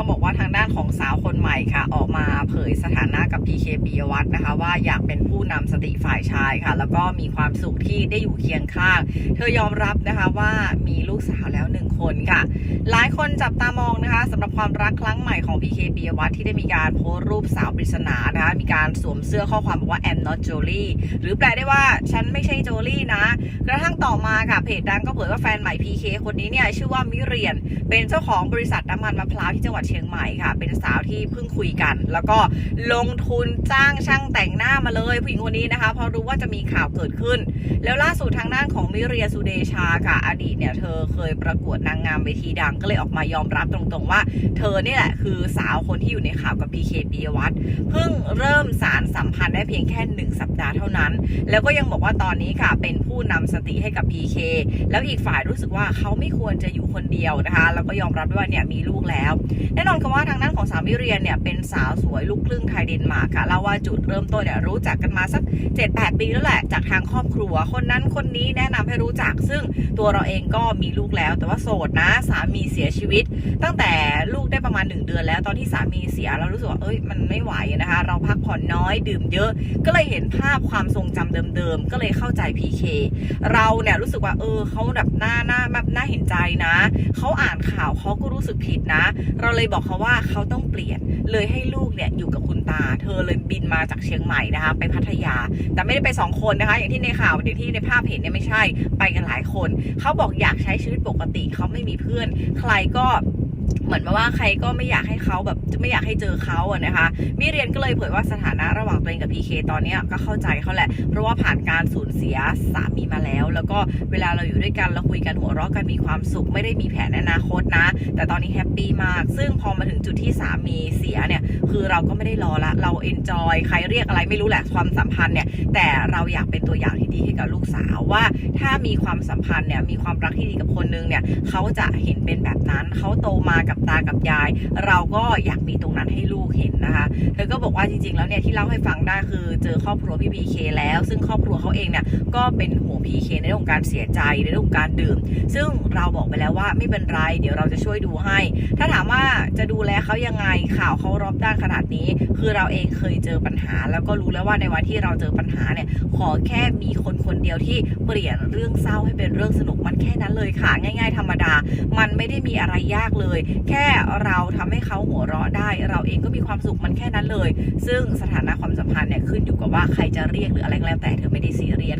ต้องบอกว่าทางด้านของสาวคนใหม่ค่ะ ออกมาเผยสถานะ กับ PK ปิยวัฒน์นะคะ ว่าอยากเป็นผู้นำสติฝ่ายชายค่ะ แล้วก็มีความสุขที่ได้อยู่เคียงข้าง เธอยอมรับนะคะว่ามีลูกสาวแล้วหนึ่งคนค่ะ หลายคนจับตามองนะคะสำหรับความรักครั้งใหม่ของ PK ปิยวัฒน์ที่ได้มีการโพสต์รูปสาวปริศนานะคะมีการสวมเสื้อข้อความบอกว่า I'm not Jolie หรือแปลได้ว่าฉันไม่ใช่โจลี่นะ กระทั่งต่อมาค่ะเพจดังก็เผยว่าแฟนใหม่ PK คนนี้เนี่ยชื่อว่ามิเรียน เป็นเจ้าของบริษัทน้ำมันมะพร้าวที่จังหวัดเชียงใหม่ค่ะ เป็นสาวที่เพิ่งคุยกัน แล้วก็ลงทุนจ้างช่างแต่งหน้ามาเลยผู้หญิงคนนี้นะคะเพอรู้ว่าจะมีข่าวเกิดขึ้น แล้วล่าสุดทางด้านของมิเรียสุเดชาค่ะ อดีตเนี่ยเธอเคยประกวดนางงามเวทีดังก็เลยออกมายอมรับตรงๆว่า เธอนี่แหละคือสาวคนที่อยู่ในข่าวกับพีเคปิยวัฒน์เพิ่ง เริ่มสารสัมพันธ์ได้เพียงแค่หนึ่งสัปดาห์เท่านั้น แล้วก็ยังบอกว่าตอนนี้ค่ะเป็นผู้นำสติให้กับ PK แล้วอีกฝ่ายรู้สึกว่าเขาไม่ควรจะอยู่คนเดียวนะคะแล้วก็ยอมรับด้วยว่าเนี่ยมีลูกแล้ว แน่นอนค่ะว่าทางด้านของสามีเรียนเนี่ยเป็นสาวสวยลูกครึ่งไทยเดนมาร์กค่ะเล่าว่าจุดเริ่มต้นเนี่ยรู้จักกันมาสัก 7-8 ปีแล้วแหละจากทางครอบครัว คนนั้นคนนี้แนะนำให้รู้จัก ซึ่งตัวเราเองก็มีลูกแล้ว แต่ว่าโสดนะสามีเสียชีวิต ตั้งแต่ลูกได้ประมาณ 1 เดือนแล้วตอนที่สามีเสียเรารู้สึกว่าเอ้ยมันไม่ไหวนะคะ เราพักผ่อนน้อย ดื่มเยอะ ก็เลยเห็นภาพความทรงจำเดิมๆ ก็เลยเข้าใจ PK เราเนี่ยรู้สึกว่าเออเขาแบบหน้าหน้าแบบน่าเห็นใจนะเขาอ่านข่าวเขาก็รู้สึกผิดนะ เราเลยบอกเขาว่าเขาต้องเปลี่ยนเลยให้ลูกเนี่ยอยู่กับคุณตา เธอเลยบินมาจากเชียงใหม่นะคะไปพัทยา แต่ไม่ได้ไปสองคนนะคะ อย่างที่ในข่าวอย่างที่ในภาพเห็นเนี่ยไม่ใช่ไปกันหลายคนเขาบอกอยากใช้ชีวิตปกติเขาไม่มีเพื่อน ใครก็ เหมือนมาว่าใครก็ไม่อยากให้เขาแบบไม่อยากให้เจอเขาอะนะคะมิเรียนก็เลยเผยว่าสถานะระหว่างตัวเองกับพีเคตอนนี้ก็เข้าใจเขาแหละ เพราะว่าผ่านการ เสียสามีมาแล้ว แล้วก็เวลาเราอยู่ด้วยกันเราคุยกันหัวเราะกันมีความสุข ไม่ได้มีแผนอนาคตนะ แต่ตอนนี้แฮปปี้มาก ซึ่งพอมาถึงจุดที่สามีเสียเนี่ย คือเราก็ไม่ได้รอละเราเอนจอยใครเรียกอะไรไม่รู้แหละความสัมพันธ์เนี่ย แต่เราอยากเป็นตัวอย่างที่ดีให้กับลูกสาวว่า ถ้ามีความสัมพันธ์เนี่ยมีความรักที่ดีกับคนนึงเนี่ยเขาจะเห็นเป็นแบบนั้นเขาโตมากับตากับยาย เราก็อยากมีตรงนั้นให้ลูกเห็นนะคะเธอก็บอกว่าจริงๆแล้วเนี่ยที่เล่าให้ฟังได้คือเจอครอบครัวพี่พีเคแล้ว ซึ่งครอบครัวเขาเองเนี่ยก็เป็นห่วพีเคในเรื่องของการเสียใจในเรื่องการดื่ม ซึ่งเราบอกไปแล้วว่าไม่เป็นไร เดี๋ยวเราจะช่วยดูให้ ถ้าถามว่าจะดูแลเขายังไงข่าวเขารอบด้านขนาดนี้ คือเราเองเคยเจอปัญหา แล้วก็รู้แล้วว่าในวันที่เราเจอปัญหาเนี่ย ขอแค่มีคนคนเดียวที่เปลี่ยนเรื่องเศร้าให้เป็นเรื่องสนุกมันแค่นั้นเลยค่ะ ง่าย ๆ ธรรมดา มันไม่ได้มีอะไรยากเลย แค่เราทำให้เขาหัวเราะได้ เราเองก็มีความสุขมันแค่นั้นเลย ซึ่งสถานะความสัมพันธ์เนี่ยขึ้นอยู่กับว่าใครจะเรียกหรืออะไรก็แล้วแต่เธอไม่ได้ซีเรียส